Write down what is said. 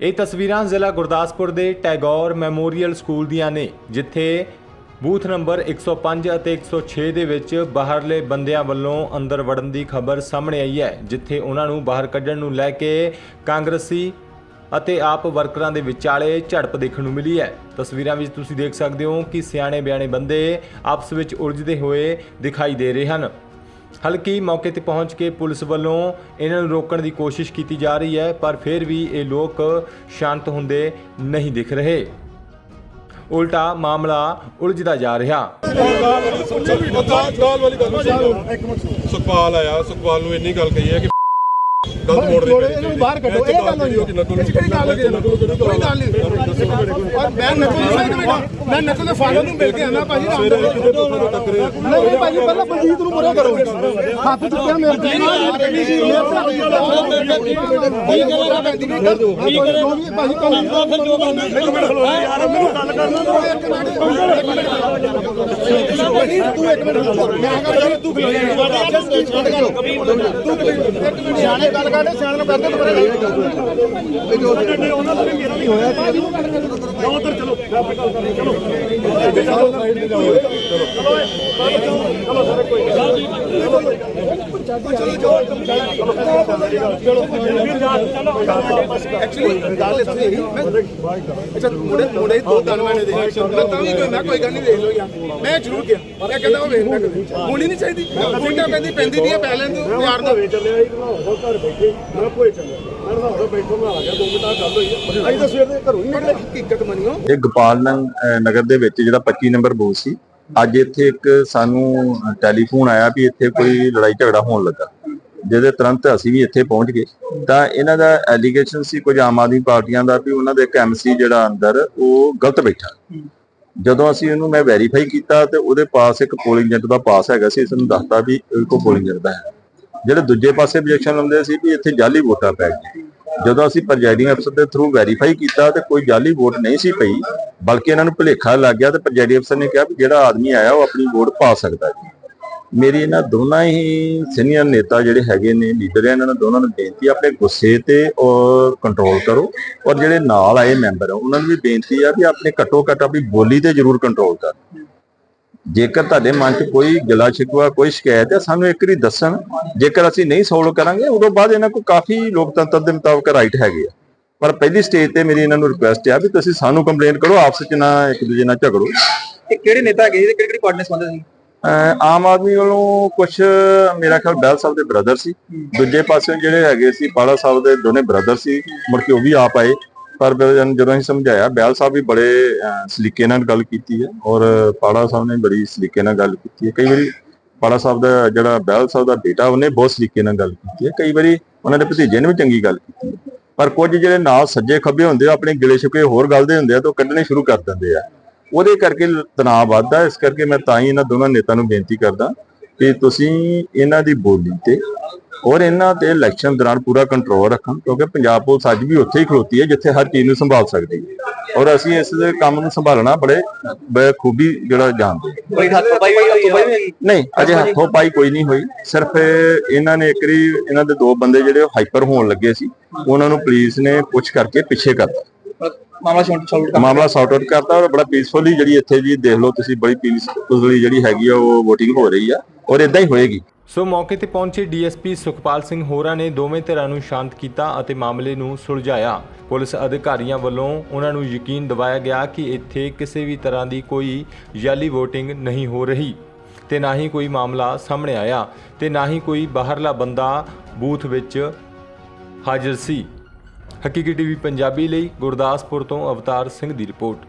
ਇਹ ਤਸਵੀਰਾਂ ਜ਼ਿਲ੍ਹਾ ਗੁਰਦਾਸਪੁਰ ਦੇ ਟੈਗੋਰ ਮੈਮੋਰੀਅਲ ਸਕੂਲ ਦੀਆਂ ਨੇ, ਜਿੱਥੇ ਬੂਥ ਨੰਬਰ 105 ਅਤੇ 106 ਦੇ ਵਿੱਚ ਬਾਹਰਲੇ ਬੰਦਿਆਂ ਵੱਲੋਂ ਅੰਦਰ ਵੜਨ ਦੀ ਖਬਰ ਸਾਹਮਣੇ ਆਈ ਹੈ, ਜਿੱਥੇ ਉਹਨਾਂ ਨੂੰ ਬਾਹਰ ਕੱਢਣ ਨੂੰ ਲੈ ਕੇ ਕਾਂਗਰਸੀ ਅਤੇ ਆਪ ਵਰਕਰਾਂ ਦੇ ਵਿਚਾਲੇ ਝੜਪ ਦੇਖਣ ਨੂੰ ਮਿਲੀ ਹੈ। ਤਸਵੀਰਾਂ ਵਿੱਚ ਤੁਸੀਂ ਦੇਖ ਸਕਦੇ ਹੋ ਕਿ ਸਿਆਣੇ ਬਿਆਣੇ ਬੰਦੇ ਆਪਸ ਵਿੱਚ ਉਲਝਦੇ ਹੋਏ ਦਿਖਾਈ ਦੇ ਰਹੇ ਹਨ। ਹਲਕੀ ਮੌਕੇ ਤੇ ਪਹੁੰਚ ਕੇ ਪੁਲਿਸ ਵੱਲੋਂ ਇਹਨਾਂ ਨੂੰ ਰੋਕਣ ਦੀ ਕੋਸ਼ਿਸ਼ ਕੀਤੀ ਜਾ ਰਹੀ ਹੈ ਪਰ ਫਿਰ ਵੀ ਇਹ ਲੋਕ ਸ਼ਾਂਤ ਹੁੰਦੇ ਨਹੀਂ ਦਿਖ ਰਹੇ। ਉਲਟਾ ਮਾਮਲਾ ਉਲਝਦਾ ਜਾ ਰਿਹਾ। ਸੁਖਪਾਲ ਆਇਆ ਸੁਖਪਾਲ ਨੂੰ ਇੰਨੀ ਗੱਲ ਕਹੀ ਹੈ ਕਿ ਗਲਤ ਮੋੜ ਦੇ ਇਹਨੂੰ ਬਾਹਰ ਕੱਢੋ ਇਹ ਗੱਲ ਹੋਈ ਹੋਈ ਕੋਈ ਗੱਲ ਨਹੀਂ। ਮੈਂ ਨਕਲ ਨਹੀਂ ਸਾਈਡ ਬੈਠਾ ਮੈਂ ਨਕਲ ਦੇ ਫਾਦਰ ਨੂੰ ਮਿਲ ਕੇ ਆਣਾ ਭਾਜੀ ਰਾਮ ਦੇ ਨਹੀਂ ਭਾਜੀ ਪਹਿਲਾਂ ਬਲਜੀਤ ਨੂੰ ਮੁਰੇ ਕਰੋ ਹੱਥ ਚੁੱਕਿਆ ਮੇਰੇ ਤੇ ਕੀ ਕਰੇਗਾ ਬੰਦੀ ਕੀ ਕਰੇਗਾ ਭਾਜੀ ਕਾਨੂੰਨ ਦਾ ਫਿਰ ਜੋ ਇੱਕ ਮਿੰਟ ਖਲੋ ਯਾਰ ਮੈਨੂੰ ਗੱਲ ਕਰਨ ਇੱਕ ਮਿੰਟ ਤੂੰ ਇੱਕ ਮਿੰਟ ਮੈਂ ਕਹਿੰਦਾ ਤੂੰ ਖਲੋ ਤੂੰ ਸਿਆਣੇ ਗੱਲ ਕਰਦੇ ਸਿਆਣੇ ਨੂੰ ਕਰਦੇ ਤੁਮਰੇ ਉਹਨਾਂ ਦਾ ਵੀ ਮੇਰਾ ਨਹੀਂ ਹੋਇਆ ਉਧਰ ਚਲੋ। ਚਲੋ ਗੱਲ ਮੁੰਡੇ ਮੁੰਡੇ ਦੋ ਗਨਮੈਨ ਦੇ ਮੈਂ ਤਾਂ ਵੀ ਕੋਈ ਮੈਂ ਕੋਈ ਗੱਲ ਨਹੀਂ ਵੇਖ ਲੋ ਯਾਰ ਮੈਂ ਜ਼ਰੂਰ ਗਿਆ ਮੈਂ ਕਹਿੰਦਾ ਉਹ ਵੇਖ ਮੈਂ ਕਦੇ ਹੋਣੀ ਨਹੀਂ ਚਾਹੀਦੀ ਪੈਂਦੀ ਪੈਂਦੀ ਦੀ ਪੈ ਲੈਣ ਦੋ ਯਾਰ ਦਾ ਇੱਕ ਨਾ ਘਰ ਬੈਠੇ ਮੈਂ ਭੋਏ ਚੱਲਿਆ ਮੈਂ ਨਾ ਹੋਰ ਬੈਠੋ ਮੈਂ ਆ ਗਿਆ 2 ਮਿੰਟ ਆ ਗੱਲ ਹੋਈ ਅਸੀਂ ਤਾਂ ਸਵੇਰ ਦੇ ਘਰੋਂ ਹੀ ਪਰ ਹਕੀਕਤ ਮੰਨਿਓ ਇਹ ਗੋਪਾਲ ਨਗਰ ਦੇ ਵਿੱਚ ਜਿਹੜਾ 25 ਨੰਬਰ ਬੂਥ ਸੀ। ਅੱਜ ਇੱਥੇ ਇੱਕ ਸਾਨੂੰ ਟੈਲੀਫੋਨ ਆਇਆ ਵੀ ਇੱਥੇ ਕੋਈ ਲੜਾਈ ਝਗੜਾ ਹੋਣ ਲੱਗਾ। ਜਿਹਦੇ ਤੁਰੰਤ ਅਸੀਂ ਵੀ ਇੱਥੇ ਪਹੁੰਚ ਗਏ। ਤਾਂ ਇਹਨਾਂ ਦਾ ਐਲੀਗੇਸ਼ਨ ਸੀ ਕੁਝ ਆਮ ਆਦਮੀ ਪਾਰਟੀਆਂ ਦਾ ਵੀ ਉਹਨਾਂ ਦੇ ਇੱਕ ਐਮਸੀ ਜਿਹੜਾ ਅੰਦਰ, ਉਹ ਗਲਤ ਬੈਠਾ। ਜਦੋਂ ਅਸੀਂ ਉਹਨੂੰ ਮੈਂ ਵੈਰੀਫਾਈ ਕੀਤਾ ਤੇ ਉਹਦੇ ਪਾਸ ਇੱਕ ਪੋਲਿੰਗ ਏਜੰਟ ਦਾ ਪਾਸ ਹੈਗਾ ਸੀ। ਇਸ ਨੂੰ ਦੱਸਤਾ ਵੀ ਇਹ ਕੋ ਪੋਲਿੰਗ ਏਜੰਟ ਦਾ ਹੈ। ਜਿਹੜੇ ਦੂਜੇ ਪਾਸੇ objection ਲਾਉਂਦੇ ਸੀ ਵੀ ਇੱਥੇ ਜਾਲੀ ਵੋਟਾਂ ਪੈ ਗਈਆਂ। ਜਦੋਂ ਅਸੀਂ ਪ੍ਰੈਜ਼ਾਈਡਿੰਗ ਅਫਸਰ ਦੇ ਥਰੂ ਵੈਰੀਫਾਈ ਕੀਤਾ ਤੇ ਕੋਈ ਜਾਲੀ ਵੋਟ ਨਹੀਂ ਸੀ ਪਈ, ਬਲਕਿ ਇਹਨਾਂ ਨੂੰ ਭੁਲੇਖਾ ਲੱਗ ਗਿਆ ਤੇ ਪ੍ਰੈਜ਼ਾਈਡਿੰਗ ਅਫਸਰ ਨੇ ਕਿਹਾ ਵੀ ਜਿਹੜਾ ਆਦਮੀ ਆਇਆ ਉਹ ਆਪਣੀ ਵੋਟ ਪਾ ਸਕਦਾ ਜੀ। ਮੇਰੀ ਇਹਨਾਂ ਦੋਨਾਂ ਹੀ ਸੀਨੀਅਰ ਨੇਤਾ ਜਿਹੜੇ ਹੈਗੇ ਨੇ ਲੀਡਰ ਆ, ਇਹਨਾਂ ਨੂੰ ਦੋਨਾਂ ਨੂੰ ਬੇਨਤੀ ਆਪਣੇ ਗੁੱਸੇ ਤੇ ਔਰ ਕੰਟਰੋਲ ਕਰੋ ਔਰ ਜਿਹੜੇ ਨਾਲ ਆਏ ਮੈਂਬਰ ਆ, ਉਹਨਾਂ ਨੂੰ ਵੀ ਬੇਨਤੀ ਆ ਵੀ ਆਪਣੇ ਘੱਟੋ ਘੱਟ ਆਪਣੀ ਬੋਲੀ ਤੇ ਜ਼ਰੂਰ ਕੰਟਰੋਲ ਕਰਨ। ਜੇਕਰ ਤੁਹਾਡੇ ਮਨ 'ਚ ਕੋਈ ਗਿਲਾ ਸ਼ਿਕਵਾ ਕੋਈ ਸ਼ਿਕਾਇਤ ਹੈ ਸਾਨੂੰ ਇੱਕ ਵਾਰੀ ਦੱਸਣ। ਜੇਕਰ ਅਸੀਂ ਨਹੀਂ ਸੋਲਵ ਕਰਾਂਗੇ ਉਦੋਂ ਬਾਅਦ ਇਹਨਾਂ ਕੋਲ ਕਾਫੀ ਲੋਕਤੰਤਰ ਦੇ ਮੁਤਾਬਕ ਰਾਈਟ ਹੈਗੇ ਆ। ਪਰ ਪਹਿਲੀ ਸਟੇਜ ਤੇ ਮੇਰੀ ਇਹਨਾਂ ਨੂੰ ਰਿਕੁਐਸਟ ਆ ਵੀ ਤੁਸੀਂ ਸਾਨੂੰ ਕੰਪਲੇਂਟ ਕਰੋ ਆਪਸ ਵਿੱਚ ਨਾ ਇੱਕ ਦੂਜੇ ਨਾਲ ਝਗੜੋ। ਇਹ ਕਿਹੜੇ ਨੇਤਾ ਜੀ ਤੇ ਕਿਹੜੀ ਕਿਹੜੀ ਪਾਰਟੀ ਨਾਲ ਸੰਬੰਧਿਤ ਸੀ? ਆਮ ਆਦਮੀ ਵੱਲੋਂ ਕੁਝ ਮੇਰਾ ਖਿਆਲ ਬੈਲ ਸਾਹਿਬ ਦੇ ਬ੍ਰਦਰ ਸੀ। ਦੂਜੇ ਪਾਸੇ ਜਿਹੜੇ ਹੈਗੇ ਸੀ ਪਾਲਾ ਸਾਹਿਬ ਦੇ ਦੋਨੇ ਬ੍ਰਦਰ ਸੀ। ਮੁੜ ਕੇ ਉਹ ਵੀ ਆਪ ਆਏ। ਪਰ ਜਦੋਂ ਅਸੀਂ ਸਮਝਾਇਆ ਬੈਲ ਸਾਹਿਬ ਵੀ ਬੜੇ ਸਲੀਕੇ ਨਾਲ ਗੱਲ ਕੀਤੀ ਹੈ ਔਰ ਪਾਲਾ ਸਾਹਿਬ ਨੇ ਬੜੀ ਸਲੀਕੇ ਨਾਲ ਗੱਲ ਕੀਤੀ ਹੈ। ਕਈ ਵਾਰੀ ਪਾਲਾ ਸਾਹਿਬ ਦਾ ਜਿਹੜਾ ਬੈਲ ਸਾਹਿਬ ਦਾ ਬੇਟਾ, ਉਹਨੇ ਬਹੁਤ ਸਲੀਕੇ ਨਾਲ ਗੱਲ ਕੀਤੀ ਹੈ। ਕਈ ਵਾਰੀ ਉਹਨਾਂ ਦੇ ਭਤੀਜੇ ਨੇ ਵੀ ਚੰਗੀ ਗੱਲ ਕੀਤੀ ਹੈ। ਪਰ ਕੁਝ ਜਿਹੜੇ ਨਾਲ ਸੱਜੇ ਖੱਬੇ ਹੁੰਦੇ ਆ ਆਪਣੇ ਗਿਲੇ ਸ਼ਿਕਵੇ ਹੋਰ ਗੱਲ ਦੇ ਹੁੰਦੇ ਆ ਤਾਂ ਉਹ ਕੱਢਣੇ ਸ਼ੁਰੂ ਕਰ ਦਿੰਦੇ ਆ। ਉਹਦੇ ਕਰਕੇ ਤਣਾਅ ਵੱਧਦਾ ਇਸ ਕਰਕੇ ਮੈਂ ਤਾਂ ਹੀ ਇਹਨਾਂ ਦੋਨਾਂ ਨੇਤਾ ਨੂੰ ਬੇਨਤੀ ਕਰਦਾ ਕਿ ਤੁਸੀਂ ਇਹਨਾਂ ਦੀ ਬੋਲੀ ਤੇ ਔਰ ਇਹਨਾਂ ਤੇ ਇਲੈਕਸ਼ਨ ਦੌਰਾਨ ਪੂਰਾ ਕੰਟਰੋਲ ਰੱਖਣ ਕਿਉਂਕਿ ਪੰਜਾਬ ਪੁਲਿਸ ਅੱਜ ਵੀ ਉੱਥੇ ਹੀ ਖਲੋਤੀ ਹੈ ਜਿੱਥੇ ਹਰ ਚੀਜ਼ ਨੂੰ ਸੰਭਾਲ ਸਕਦੀ ਹੈ। ਔਰ ਅਸੀਂ ਇਸ ਦੇ ਕੰਮ ਨੂੰ ਸੰਭਾਲਣਾ ਬੜੇ ਬਖੂਬੀ ਜਿਹੜਾ ਜਾਣਦੇ। ਕੋਈ ਹੱਥ ਪਾਈ ਹੋਈ ਹੱਥ ਪਾਈ ਹੋਈ? ਨਹੀਂ ਅਜੇ ਹੱਥੋਂ ਪਾਈ ਕੋਈ ਨਹੀਂ ਹੋਈ। ਸਿਰਫ ਇਹਨਾਂ ਨੇ ਇੱਕ ਵਾਰੀ ਇਹਨਾਂ ਦੇ ਦੋ ਬੰਦੇ ਜਿਹੜੇ ਹਾਈਪਰ ਹੋਣ ਲੱਗੇ ਸੀ ਉਹਨਾਂ ਨੂੰ ਪੁਲਿਸ ਨੇ ਪੁੱਛ ਕਰਕੇ ਪਿੱਛੇ ਕਰਤਾ। ਮਾਮਲਾ ਸ਼ਾਂਟ ਸੌਲਟ ਮਾਮਲਾ ਸੌਟ ਆਊਟ ਕਰਤਾ ਔਰ ਬੜਾ ਪੀਸਫੁਲੀ ਜਿਹੜੀ ਇੱਥੇ ਜੀ ਦੇਖ ਲਓ ਤੁਸੀਂ ਬੜੀ ਪੀਸਫੁਲੀ ਜਿਹੜੀ ਹੈਗੀ ਆ ਉਹ VOTING ਹੋ ਰਹੀ ਆ ਔਰ ਇਦਾਂ ਹੀ ਹੋਏਗੀ। ਸੋ ਮੌਕੇ ਤੇ ਪਹੁੰਚੇ ਡੀਐਸਪੀ ਸੁਖਪਾਲ ਸਿੰਘ ਹੋਰਾਂ ਨੇ ਦੋਵੇਂ ਧਿਰਾਂ ਨੂੰ ਸ਼ਾਂਤ ਕੀਤਾ ਅਤੇ ਮਾਮਲੇ ਨੂੰ ਸੁਲਝਾਇਆ। ਪੁਲਿਸ ਅਧਿਕਾਰੀਆਂ ਵੱਲੋਂ ਉਹਨਾਂ ਨੂੰ ਯਕੀਨ ਦਿਵਾਇਆ ਗਿਆ ਕਿ ਇੱਥੇ ਕਿਸੇ ਵੀ ਤਰ੍ਹਾਂ ਦੀ ਕੋਈ ਜਾਲੀ VOTING ਨਹੀਂ ਹੋ ਰਹੀ। ਤੇ ਨਾ ਹੀ ਕੋਈ ਮਾਮਲਾ ਸਾਹਮਣੇ ਆਇਆ ਤੇ ਨਾ ਹੀ ਕੋਈ ਬਾਹਰਲਾ ਬੰਦਾ ਬੂਥ ਵਿੱਚ ਹਾਜ਼ਰ ਸੀ। ਹਕੀਕੀ ਟੀਵੀ ਪੰਜਾਬੀ ਲਈ ਗੁਰਦਾਸਪੁਰ ਤੋਂ ਅਵਤਾਰ ਸਿੰਘ ਦੀ ਰਿਪੋਰਟ।